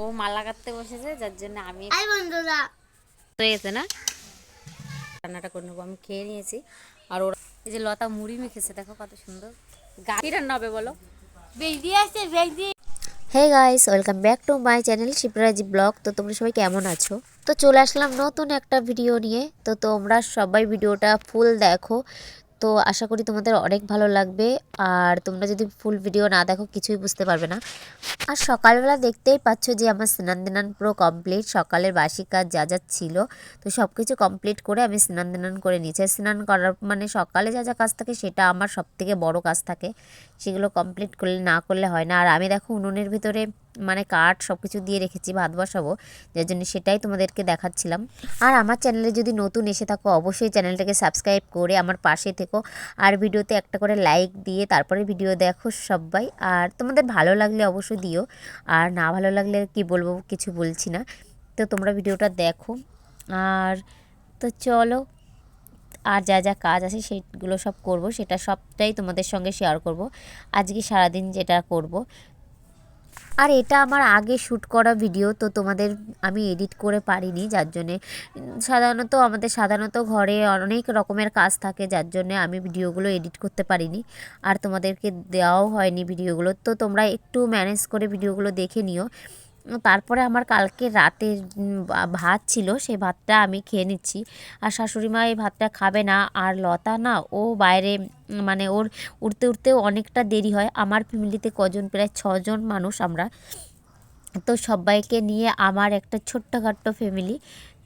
ও মালা কাটতে বসেছে যার জন্য আমি আই বন্ধুরা। হয়ে গেছে না? রান্নাটা করে নেব আমি খেয়ে নিয়েছি। আর ওরা এই যে লতা মুড়ি মেখেছে দেখো কত সুন্দর। গা কি রান্না হবে বলো? বেজি আছে বেজি hey guys welcome back to my channel Shivraji blog তো তোমরা সবাই কেমন আছো? তো চলে আসলাম নতুন একটা ভিডিও নিয়ে। তো তোমরা সবাই ভিডিওটা ফুল দেখো। তো আশা করি তোমাদের অনেক ভালো লাগবে। আর তোমরা যদি ফুল ভিডিও না দেখো, কিছুই বুঝতে পারবে না। আর সকালবেলা দেখতেই পাচ্ছ যে আমার স্নান দিনান পুরো কমপ্লিট সকালের বাসি কাজ যা যা ছিল, তো সব কিছু কমপ্লিট করে আমি স্নান দিনান করে নিয়েছি। স্নান করার মানে সকালে যা যা কাজ থাকে, সেটা আমার সব থেকে বড় কাজ থাকে। সেগুলো কমপ্লিট করলে না করলে হয় না। আর আমি দেখো উনুনের ভিতরে মানে কাঠ সব কিছু দিয়ে রেখেছি, ভাত বসাবো, যার জন্য সেটাই তোমাদেরকে দেখাচ্ছিলাম। আর আমার চ্যানেলে যদি নতুন এসে থাকো, অবশ্যই চ্যানেলটাকে সাবস্ক্রাইব করে আমার পাশে থেকো। আর ভিডিওতে একটা করে লাইক দিয়ে তারপরে ভিডিও দেখো সবাই। আর তোমাদের ভালো লাগলে অবশ্যই দিও, আর না ভালো লাগলে কি বলব কিছু বলছি না। তো তোমরা ভিডিওটা দেখো। আর তো চলো, আর যা যা কাজ আছে সেগুলো সব করব, সেটা সবটাই তোমাদের সঙ্গে শেয়ার করব। আজকে সারাদিন যেটা করব আর এটা আমার আগে শ্যুট করা ভিডিও, তো তোমাদের আমি এডিট করে পারিনি, যার জন্যে সাধারণত আমাদের সাধারণত ঘরে অনেক রকমের কাজ থাকে, যার জন্যে আমি ভিডিওগুলো এডিট করতে পারিনি। আর তোমাদেরকে দেওয়াও হয়নি ভিডিওগুলো, তো তোমরা একটু ম্যানেজ করে ভিডিওগুলো দেখে নিও। তারপরে আমার কালকে রাতে ভাত ছিল সেই ভাতটা আমি খেয়ে নিচ্ছি। আর শাশুড়ি মা এই ভাতটা খাবে না, আর লতা না, ও বাইরে মানে ওর উঠতে উঠতেও অনেকটা দেরি হয়। আমার ফ্যামিলিতে কজন, প্রায় ছজন মানুষ আমরা। তো সবাইকে নিয়ে আমার একটা ছোট্টখাট্ট ফ্যামিলি।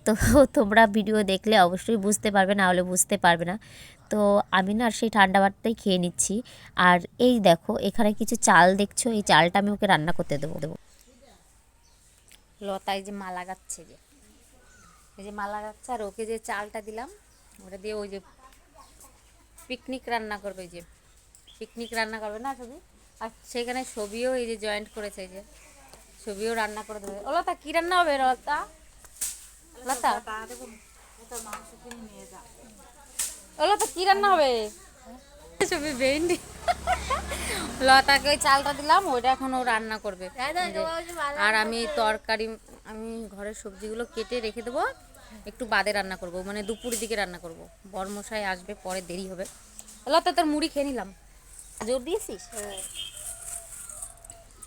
তো তোমরা ভিডিও দেখলে অবশ্যই বুঝতে পারবে, না হলে বুঝতে পারবে না। তো আমি না সেই ঠান্ডা ভাতটাই খেয়ে নিচ্ছি। আর এই দেখো, এখানে কিছু চাল দেখছ, এই চালটা আমি ওকে রান্না করতে দেবো দেবো। লতায় যে মালা গাচ্ছে যে। এই যে মালা গাচ্ছে আর ওকে যে চালটা দিলাম, ওটা দিয়ে ওই যে পিকনিক রান্না করবে যে। পিকনিক রান্না করবে না ছবি? আর সেখানে ছবিও এই যে জয়েন্ট করেছে যে। ছবিও রান্না করে দেবে। ও লতা, কী রান্না হবে লতা? লতা? ও লতা, কী রান্না হবে? ছবি ভেন্ডি। লতাকে ওই চালটা দিলাম ওইটা এখন ও রান্না করবে। এই আর আমি তরকারি আমি ঘরের সবজিগুলো কেটে রেখে দেবো একটু বাদে রান্না করব মানে দুপুরের দিকে রান্না করব। বরমশাই আসবে পরে দেরি হবে। লতা তোর মুড়ি খেয়ে নিলাম। জোর দিয়েছিস?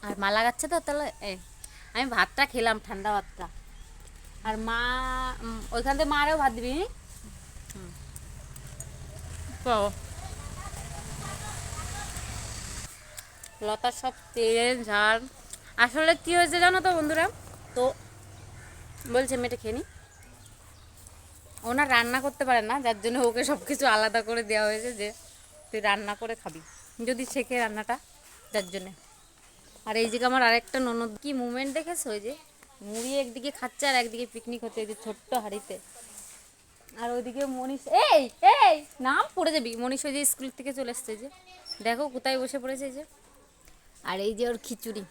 আর মালা গাচ্ছে তো তাহলে আমি ভাতটা খেলাম ঠান্ডা ভাতটা। আর মা ওইখান থেকে মারেও ভাত দিবি হুম। লতার সব তেল, ঝাল। আসলে কি হয়েছে জানো তো বন্ধুরা? তো বলছে মেয়েটা খেয়ে নি। ওনার রান্না করতে পারে না, যার জন্য ওকে সব কিছু আলাদা করে দেওয়া হয়েছে যে তুই রান্না করে খাবি, যদি শেখে রান্নাটা যার জন্যে। আর এই দিকে আমার আরেকটা ননদ, কি মুভমেন্ট দেখেছ ওই যে? মুড়ি একদিকে খাচ্ছে আর একদিকে পিকনিক এই যে ছোট্ট হাড়িতে। আর ওইদিকে মনীষ, এই এই, নাম পড়ে যাবি। মনীষ ওই যে স্কুল থেকে চলে এসছে যে। দেখো কোথায় বসে পড়েছে যে। আর এই যে ওর খিচুড়ি।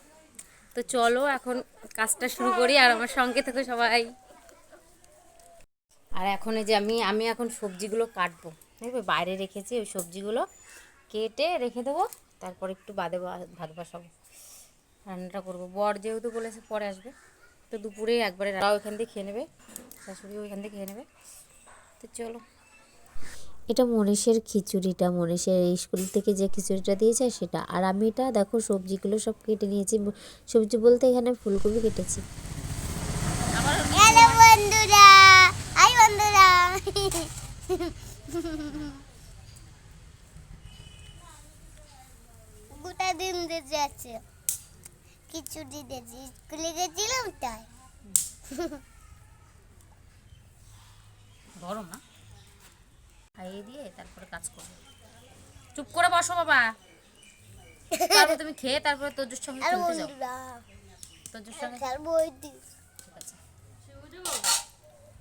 তো চলো এখন কাজটা শুরু করি আর আমার সঙ্গে থেকে সবাই। আর এখন এই যে আমি আমি এখন সবজিগুলো কাটবো। দেখবে বাইরে রেখেছি ওই সবজিগুলো কেটে রেখে দেবো, তারপর একটু বাদে ভাত বসাবো। রান্নাটা করব। বর যেহেতু বলেছে পরে আসবে, তো দুপুরে একবারে রাও এখান থেকে খেয়ে নেবে, শাশুড়িও এখান থেকে খেয়ে নেবে। তো চলো। এটা মনীষের খিচুড়িটা মনীষের স্কুল থেকে যে খিচুড়িটা দিয়েছে সেটা। আর আমি এটা দেখো সবজিগুলো সব কেটে নিয়েছি। সবজি বলতে এখানে ফুলকপি কেটেছি। হ্যালো বন্ধুরা। আই বন্ধুরা। গোটা দিন বেঁচে আছে। খিচুড়ি দিয়েছি। স্কুলে গেছিলাম তাই। গরম না খাইয়ে দিয়ে তারপরে কাজ করব। চুপ করে বসো বাবা। তারপর তুমি খেয়ে তারপরে তোর সঙ্গে খেলতে যাও। তোর সঙ্গে খেলব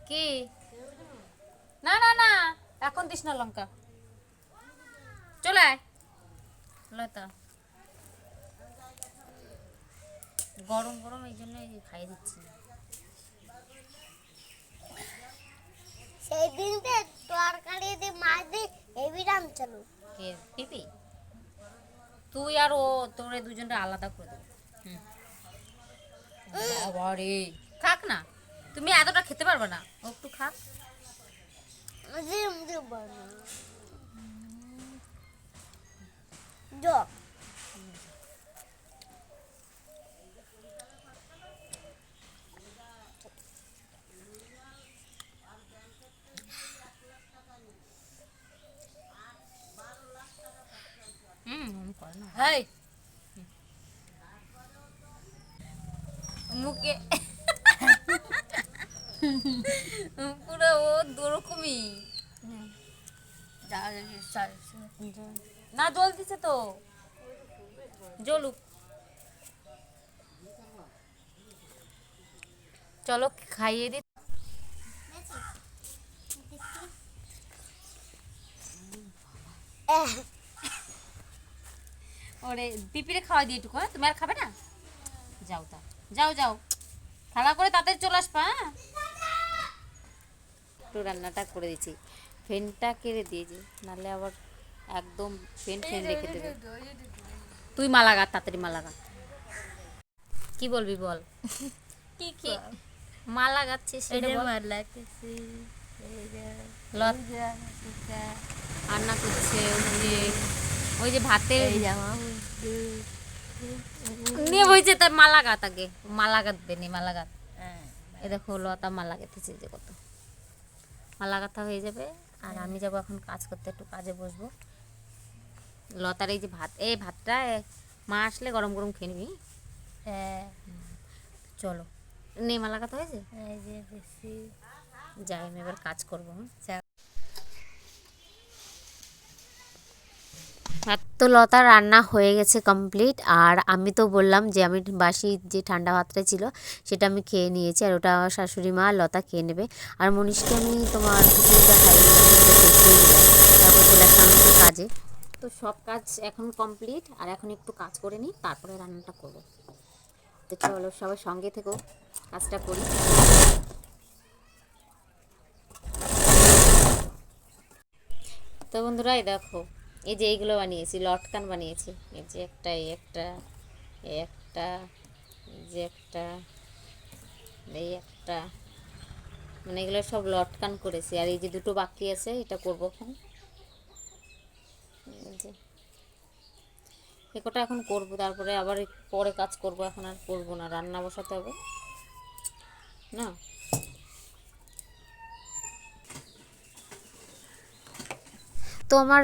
কি? না না না এখন দিস না লঙ্কা। চলে আয়। লতা গরম গরম এই জন্য খাইয়ে দিচ্ছি সেই দিনতে তরকারি দিয়ে মাছ দিয়ে হেভি রাম চালু কে পিপি তুই আর ও তোরে দুজনটা আলাদা করে দেবো হুম বাবারে খাক না তুমি এতটা খেতে পারবে না ও একটু খাক জিম দেব না যা হুম করে না হাই মুখে। পুরো ও দুরকমই। না, জল দিছে তো। জলুক চলো, খাইয়ে দি। ওরে পিপিরে খাওয়া দিয়ে একটু তুমি আর খাবে না? যাও তা। যাও যাও। খেলা করে তাদের চলে আসবা হ্যাঁ? একটু রান্নাটা করে দিচ্ছি। ফ্যানটা কেড়ে দিয়েছি নাহলে আবার একদম ফ্যান ফ্যান রেখে দেবে। তুই মালা গা তাড়াতাড়ি মালা গা। কি বলবি বল? কি কি? মালা গাচ্ছিস সেটা বল। লত। রান্না করছে ওই যে ওই যে ভাতের নিয়ে বইছে তার মালা গাত আগে। মালা গাঁথবে নি মালা গাত এ দেখো লতা মালা গেঁথেছে যে কত। মালা গাঁথা হয়ে যাবে আর আমি যাব এখন কাজ করতে একটু কাজে বসবো। লতার এই যে ভাত এই ভাতটা মা আসলে গরম গরম খেয়ে নিবি। হ্যাঁ। চলো। নেই মালা গাঁথা হয়েছে যাই আমি এবার কাজ করব তো লতা রান্না হয়ে গেছে কমপ্লিট আর আমি তো বললাম যে আমি বাসি যে ঠান্ডা ভাতটা ছিল সেটা আমি খেয়ে নিয়েছি, আর ওটা শাশুড়ি মা লতা খেয়ে নেবে। আর মনীষকে আমি তোমার খিচুড়িটা খাইয়ে তারপর চলে আসলাম কাজে। তো সব কাজ এখন কমপ্লিট আর এখন একটু কাজ করে নিই, তারপরে রান্নাটা করব। তো চলো, সবাই সঙ্গে থেকো, কাজটা করি। তো বন্ধুরা, এই দেখো এই যে এইগুলো বানিয়েছি, লটকান বানিয়েছি। এই যে একটা, এই একটা এই একটা, এই যে একটা, এই একটা। মানে এগুলো সব লটকান করেছি। আর এই যে দুটো বাকি আছে, এটা করব এখন। এই যে। কটা এখন করব, তারপরে আবার পরে কাজ করব। এখন আর করব না, রান্না বসাতে হবে। না? তো আমার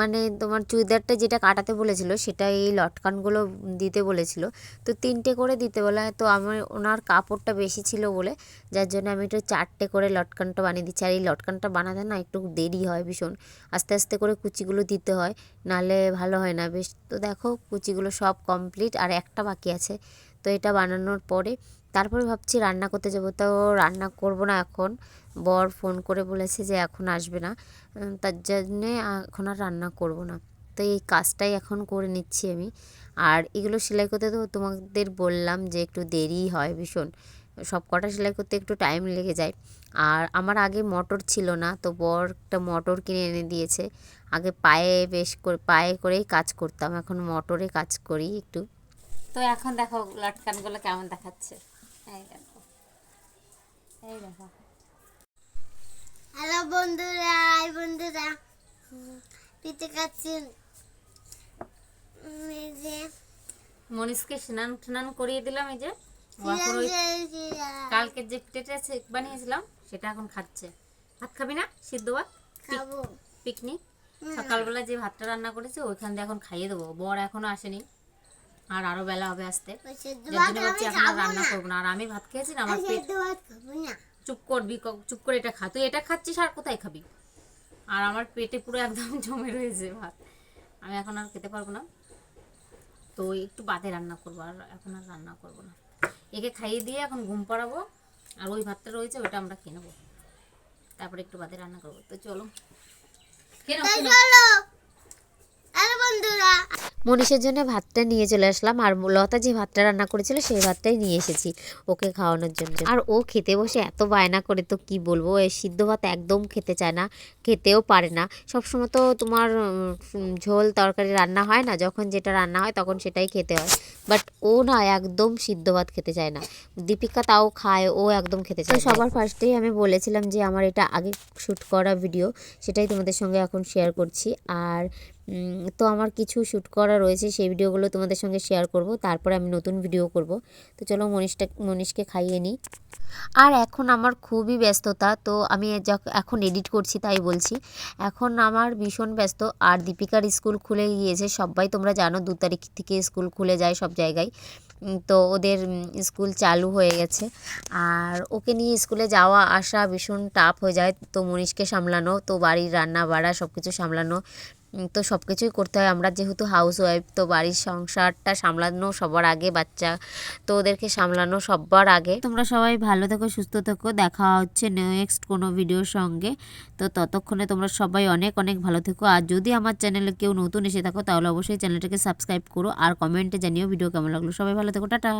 মানে তোমার চুড়িদারটা যেটা কাটাতে বলেছিল, সেটা এই লটকানগুলো দিতে বলেছিল। তো তিনটে করে দিতে বলা, তো আমার ওনার কাপড়টা বেশি ছিল বলে, যার জন্য আমি একটু চারটে করে লটকানটা বানিয়ে দিচ্ছি। আর এই লটকানটা বানাতে না একটু দেরি হয় ভীষণ। আস্তে আস্তে করে কুচিগুলো দিতে হয় নালে ভালো হয় না। বেশ, তো দেখো কুচিগুলো সব কমপ্লিট আর একটা বাকি আছে। তো এটা বানানোর পরে তারপরে ভাবছি রান্না করতে যাব। তো রান্না করব না এখন। বর ফোন করে বলেছে যে এখন আসবে না। তার জন্যে এখন আর রান্না করব না। তো এই কাজটাই এখন করে নিচ্ছি আমি। আর এগুলো সেলাই করতে তো তোমাদের বললাম যে একটু দেরি হয় ভীষণ। সব কটা সেলাই করতে একটু টাইম লেগে যায়। আর আমার আগে মোটর ছিল না, তো বর একটা মোটর কিনে এনে দিয়েছে। আগে পায়ে বেশ করে, পায়ে করেই কাজ করতাম। এখন মোটরে কাজ করি একটু। তো এখন দেখো লটকানগুলো কেমন দেখাচ্ছে? এই দেখো। এই দেখো। হ্যালো বন্ধুরা এই বন্ধুরা। পিঠে খাচ্ছেন যে মনীষকে স্নান স্নান করিয়ে দিলাম এই যে। কালকে যে পিঠেটা বানিয়েছিলাম সেটা এখন খাচ্ছে। ভাত খাবি না? সিদ্ধ ভাত? খাব। পিকনিক? সকালবেলা যে ভাতটা রান্না করেছে ওইখান দিয়ে এখন খাইয়ে দেবো। বর এখনও আসেনি। আর আরও বেলা হবে আসতে। এখন আর রান্না করব না। আর আমি ভাত খেয়েছি না আমার পেট চুপ করবি চুপ করে এটা খা। তুই এটা খাচ্ছিস আর কোথায় খাবি? আর আমার পেটে পুরো একদম জমে রয়েছে ভাত। আমি এখন আর খেতে পারব না। তো একটু বাদে রান্না করব আর এখন আর রান্না করব না। একে খাইয়ে দিয়ে এখন ঘুম পাড়াবো আর ওই ভাতটা রয়েছে ওটা আমরা খেয়ে নেব। তারপরে একটু বাদে রান্না করব। তো চলো। খেয়ে নাও, তাই খেয়ে নাও। চলো হ্যালো বন্ধুরা মনীষের জন্য ভাতটা নিয়ে চলে আসলাম। আর লতা যে ভাতটা রান্না করেছিল, সেই ভাতটাই নিয়ে এসেছি ওকে খাওয়ানোর জন্য। আর ও খেতে বসে এত বায়না করে, তো কি বলব? এই সিদ্ধ ভাত একদম খেতে চায় না, খেতেও পারে না। সবসময় তো তোমার ঝোল তরকারি রান্না হয় না, যখন যেটা রান্না হয় তখন সেটাই খেতে হয়। বাট ও না, একদম সিদ্ধ ভাত খেতে চায় না। দীপিকা তাও খায়, ও একদম খেতে চায় সবার ফার্স্টেই আমি বলেছিলাম যে, আমার এটা আগে শ্যুট করা ভিডিও, সেটাই তোমাদের সঙ্গে এখন শেয়ার করছি। আর তো আমার কিছু শ্যুট করা রয়েছে, সেই ভিডিওগুলো তোমাদের সঙ্গে শেয়ার করব। তারপরে আমি নতুন ভিডিও করব। তো চলো মনীষটা, মনীষকে খাইয়ে নিই। আর এখন আমার খুবই ব্যস্ততা, তো আমি এখন এডিট করছি তাই বলছি। এখন আমার ভীষণ ব্যস্ত, আর দীপিকার স্কুল খুলে গিয়েছে, সবাই তোমরা জানো দু তারিখ থেকে স্কুল খুলে যায় সব জায়গায়। তো ওদের স্কুল চালু হয়ে গেছে। আর ওকে নিয়ে স্কুলে যাওয়া আসা ভীষণ টাফ হয়ে যায়। তো মনীষকে সামলানো, তো বাড়ির রান্না বাড়া সব কিছু সামলানো তো সব কিছুই করতে হয়। আমরা যেহেতু হাউস ওয়াইফ তো বাড়ির সংসারটা সামলানো সবার আগে, বাচ্চা, তো ওদেরকে সামলানো সবার আগে। তোমরা সবাই ভালো থেকো, সুস্থ থেকো। দেখা হচ্ছে নেক্সট কোনো ভিডিওর সঙ্গে। তো ততক্ষণে তোমরা সবাই অনেক অনেক ভালো থেকো। আর যদি আমার চ্যানেলে কেউ নতুন এসে থাকো, তাহলে অবশ্যই চ্যানেলটাকে সাবস্ক্রাইব করো। আর কমেন্টে জানিও ভিডিও কেমন লাগল। সবাই ভালো থেকো, টাটা।